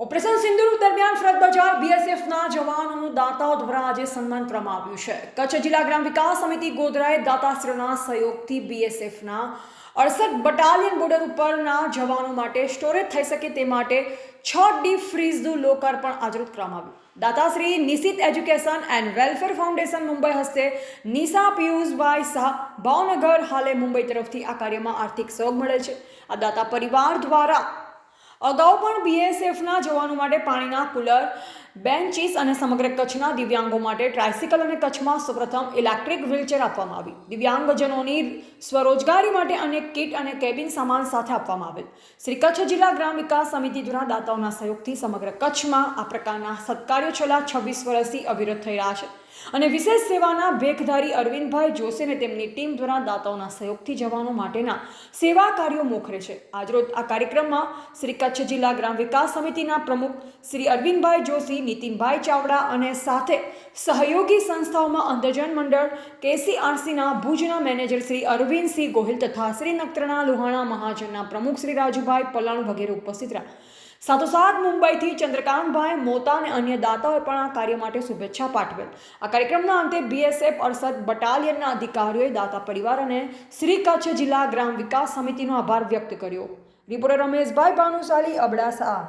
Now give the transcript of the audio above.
Operation સિંદૂર દરમિયાન ફરજ બજાર બીએસએફના જવાનોનું દાતાઓ દ્વારા આજે સન્માન કરવામાં આવ્યું છે. કચ્છ જિલ્લા ગ્રામ વિકાસ સમિતિ ગોધરાએ દાતાશ્રીઓના સહયોગથી બીએસએફના અડસઠ બટાલિયન બોર્ડર ઉપરના જવાનો માટે સ્ટોરેજ થઈ શકે તે માટે છ ડીપ ફ્રીઝનું લોકાર્પણ આજરોજ કરવામાં આવ્યું. દાતાશ્રી Nishit education and welfare foundation Mumbai હસ્તે નિશા પિયુષભાઈ શાહ ભાવનગર હાલે મુંબઈ તરફથી આ કાર્યમાં આર્થિક સહયોગ મળે છે. આ દાતા પરિવાર દ્વારા અગાઉ પણ બીએસએફના જવાનો માટે પાણીના કુલર, બેન્ચીસ અને સમગ્ર કચ્છના દિવ્યાંગો માટે ટ્રાયસિકલ અને કચ્છમાં સૌપ્રથમ ઇલેક્ટ્રિક વ્હીલચેર આપવામાં આવી. દિવ્યાંગજનોની સ્વરોજગારી માટે અનેક કિટ અને કેબિન સામાન સાથે આપવામાં આવેલ. શ્રી કચ્છ જિલ્લા ગ્રામ વિકાસ સમિતિ દ્વારા દાતાઓના સહયોગથી સમગ્ર કચ્છમાં આ પ્રકારના સત્કાર્યો છેલ્લા છવ્વીસ વર્ષથી અવિરત થઈ રહ્યા છે. અને વિશેષ સેવાના ભેખધારી અરવિંદભાઈ જોશી અને તેમની ટીમ દ્વારા દાતાઓના સહયોગથી જવાનો માટેના સેવા કાર્યો મોખરે છે. આજરોજ આ કાર્યક્રમમાં શ્રી કચ્છ જિલ્લા ગ્રામ વિકાસ સમિતિના પ્રમુખ શ્રી અરવિંદભાઈ જોશી, નીતિનભાઈ ચાવડા અને સાથે સહયોગી સંસ્થાઓમાં અંધજન મંડળ, કેસીઆરસીના ભુજના મેનેજર શ્રી અરવિંદસિંહ ગોહિલ તથા શ્રી નક્ત્રણા લોહાણા મહાજનના પ્રમુખ શ્રી રાજુભાઈ પલાણ વગેરે ઉપસ્થિત રહ્યા. સાથોસાથ મુંબઈથી ચંદ્રકાંતભાઈ મોતા અને અન્ય દાતાઓએ પણ આ કાર્ય માટે શુભેચ્છા પાઠવેલ. આ કાર્યક્રમના અંતે બીએસએફ અડસઠ બટાલિયનના અધિકારીઓએ દાતા પરિવાર અને શ્રી કચ્છ જિલ્લા ગ્રામ વિકાસ સમિતિનો આભાર વ્યક્ત કર્યો. રિપોર્ટર રમેશભાઈ ભાનુશાલી, અબડાસા.